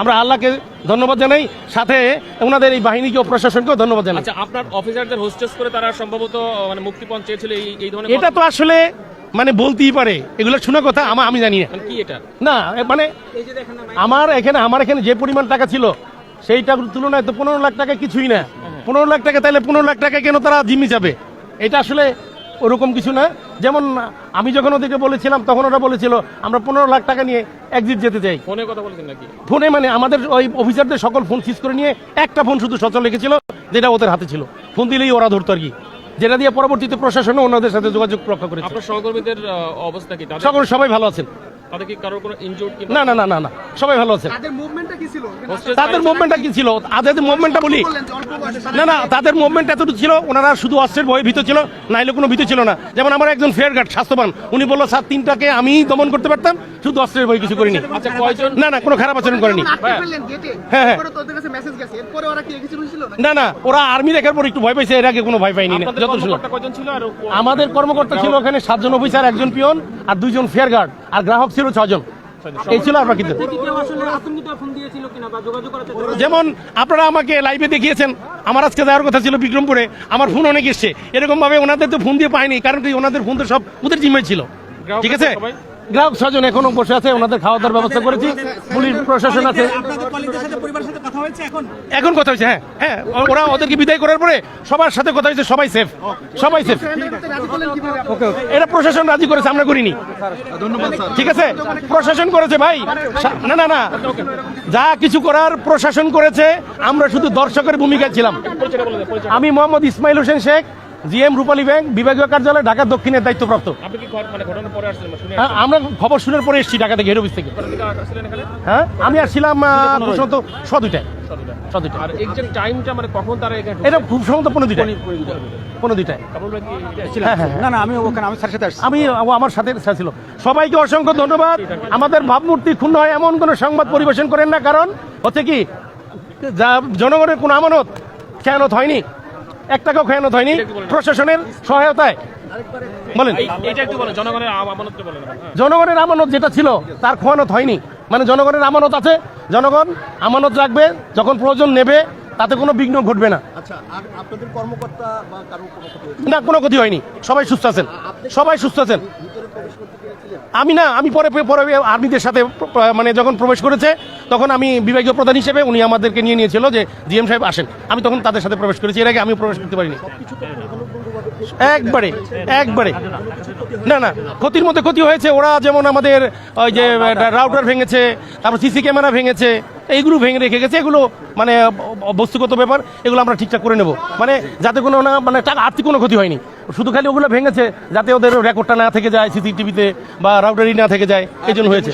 আমরা আল্লাহকে ধন্যবাদ জানাই। সাথে ওনাদের এই বাহিনীকে ও প্রশাসনকেও ধন্যবাদ জানাই। আচ্ছা আপনার অফিসারদের হোস্টেস করে তারা সম্ভবত মানে মুক্তিপণ চেয়েছিল এই এই ধরনের এটা তো আসলে মানে বলতেই পারে। এগুলো শোনা কথা আমা আমি জানি না। মানে কি এটা? না মানে আমার এখানে আমার এখানে যে পরিমাণ টাকা ছিল সেইটার তুলনায় তো পনেরো লাখ টাকা কিছুই না। পনেরো লাখ টাকা তাহলে পনেরো লাখ টাকা কেন তারা জিম্মি যাবে? এটা আসলে ওরকম কিছু না। যেমন আমি যখন ওদেরকে বলেছিলাম তখন ওরা বলেছিল আমরা পনেরো লাখ টাকা নিয়ে একজিট যেতে চাই। ফোনে কথা বলেছেন নাকি? ফোনে মানে আমাদের ওই অফিসারদের সকল ফোন সিজ করে নিয়ে একটা ফোন শুধু সচল রেখেছিল যেটা ওদের হাতে ছিল। ফোন দিলেই ওরা ধরতো আর কি। যেটা দিয়ে পরবর্তীতে প্রশাসনও ওনাদের সাথে যোগাযোগ রক্ষা করেছে। আপনার সহকর্মীদের অবস্থা কি? সকল সবাই ভালো আছেন। তাদের কি কারোর কোনো ইনজুর্ড কি না না না না না। সবাই ভালো আছেন। তাদের হোস্টেস তাদের মুভমেন্টটা কি ছিল? তাদের মুভমেন্টটা বলি। না না তাদের মুভমেন্ট এতটুকু ছিল ওনারা শুধু অস্ত্রের ভয়ে ভীত ছিল নাইলে কোনো ভীত ছিল না। যেমন আমার একজন ফেয়ার গার্ড স্বাস্থ্যবান উনি বলল স্যার তিনটাকে আমি দমন করতে পারতাম শুধু অস্ত্রের ভয় কিছু করিনি। আচ্ছা না না কোনো খারাপ আচরণ করেনি। হ্যাঁ, হ্যাঁ। এরপরে তো ওদের কাছে মেসেজ গেছে। এরপরে ওরা কি কিছু ছিল না না না ওরা আর্মি দেখার পর একটু ভয় পাইছে এর আগে কোনো ভয় পাইনি যত আমাদের কর্মকর্তা ছিল ওখানে সাতজন অফিসার একজন পিয়ন আর দুইজন ফেয়ার গার্ড আর গ্রাহক ছিল ছজন। এই ছিল আপনার কিন্তু। যেমন আপনারা আমাকে লাইভে দেখিয়েছেন আমার আজকে যাওয়ার কথা ছিল বিক্রমপুরে আমার ফোন অনেক এসছে। এরকম ভাবে ওনাদের তো ফোন দিয়ে পায়নি কারণ কি ওনাদের ফোন তো সব ওদের জিম্মায় ছিল। ঠিক আছে? গ্রাহক ছজন এখনও বসে আছে ওনাদের খাওয়া দাওয়ার ব্যবস্থা করেছি পুলিশ প্রশাসন আছে। এখন? কথা হয়েছে হ্যাঁ হ্যাঁ ওরা ওদেরকে বিদায় করার পরে সবার সাথে কথা হয়েছে সবাই সেফ সবাই সেফ? এটা প্রশাসন রাজি করেছে আমরা করিনি। ঠিক আছে? প্রশাসন করেছে ভাই। না না না। যা কিছু করার প্রশাসন করেছে আমরা শুধু দর্শকের ভূমিকায় ছিলাম। আমি মোহাম্মদ ইসমাইল হোসেন শেখ জিএম রূপালী ব্যাংক বিভাগীয় কার্যালয় ঢাকা দক্ষিণের দায়িত্বপ্রাপ্ত। আপনি কি ঘট- মানে হ্যাঁ, আমরা খবর শোনার পরে এসেছি ঢাকা থেকে হেড অফিস থেকে। হ্যাঁ আমি আসছিলাম প্রশ্নত ছ দুইটায় সদরঘাট। ছ দুইটায় আর এক্সাক্ট টাইমটা মানে কখন তারা এখানে এটা খুব সম্ভবত পনেরো দুইটায় পনেরো দুইটায় কাপড় ভাই কি হ্যাঁ হ্যাঁ হ্যাঁ। না না আমি ওখানে আমি স্যারের সাথে আসছি। আমি ও আমার সাথে সাথে ছিল। সবাইকে অসংখ্য ধন্যবাদ। আমাদের ভাবমূর্তি ক্ষুণ্ণ হয় এমন কোনো সংবাদ পরিবেশন করেন না কারণ হচ্ছে কি জনগণের কোনো আমানত খেয়ানত হয়নি। এক টাকাও খেয়ানত হয়নি। প্রশাসনের সহায়তায়। বলেন। জনগণের হ্যাঁ। জনগণের আমানত যেটা ছিল তার খোয়ানত হয়নি। মানে জনগণের আমানত আছে। জনগণ আমানত রাখবে যখন প্রয়োজন নেবে তাতে কোনো বিঘ্ন ঘটবে না। আচ্ছা আর আপনাদের কর্মকর্তা বা কারও কোনো ক্ষতি হয়েছে? না কোনো ক্ষতি হয়নি। সবাই সুস্থ আছেন। সবাই সুস্থ আছেন। আমি না আমি পরে পরে আর্মিদের সাথে মানে যখন প্রবেশ করেছে তখন আমি বিভাগীয় প্রধান হিসেবে উনি আমাদেরকে নিয়ে নিয়েছিল যে জিএম সাহেব আসেন। আমি তখন তাদের সাথে প্রবেশ করেছি, এর আগে আমিও প্রবেশ করতে পারিনি। একবারে একবারে। না না, ক্ষতির মধ্যে ক্ষতি হয়েছে। ওরা যেমন আমাদের ওই যে রাউটার ভেঙেছে, তারপর সিসি ক্যামেরা ভেঙেছে, এইগুলো ভেঙে রেখে গেছে। এগুলো মানে বস্তুগত ব্যাপার, এগুলো আমরা ঠিকঠাক করে নেব। মানে যাতে কোনো না মানে টাকা আর্থিক কোনো ক্ষতি হয়নি। শুধু খালি ওগুলো ভেঙেছে, যাতে ওদের রেকর্ডটা না থেকে যায়, সিসিটিভিতে বা রাউটারই না থেকে যায়, এই জন্য হয়েছে।